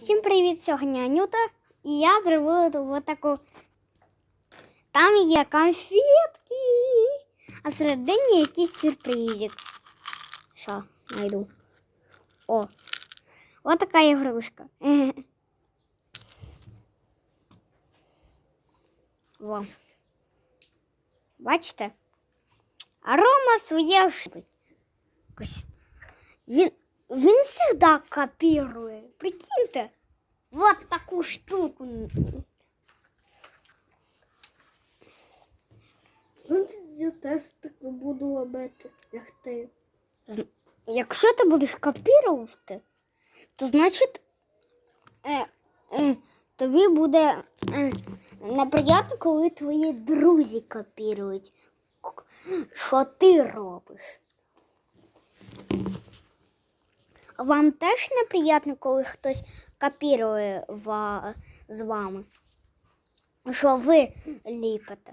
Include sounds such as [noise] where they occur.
Всім привіт! Сьогодні Анюта. І я зробила тут таку. Там є конфетки, а всередині якийсь сюрпризик. Що, знайду. О, от така ігрушка. [laughs] Во. Бачите? А Рома своє. Він, він завжди копірує. Прикиньте. Вот таку штуку. Я теж так буду робити, як ти. Якщо ти будеш копірувати, то значить е, е, тобі буде е, неприємно, коли твої друзі копірують, що ти робиш. А Вам теж неприємно, коли хтось копірує з вами, що ви ліпите.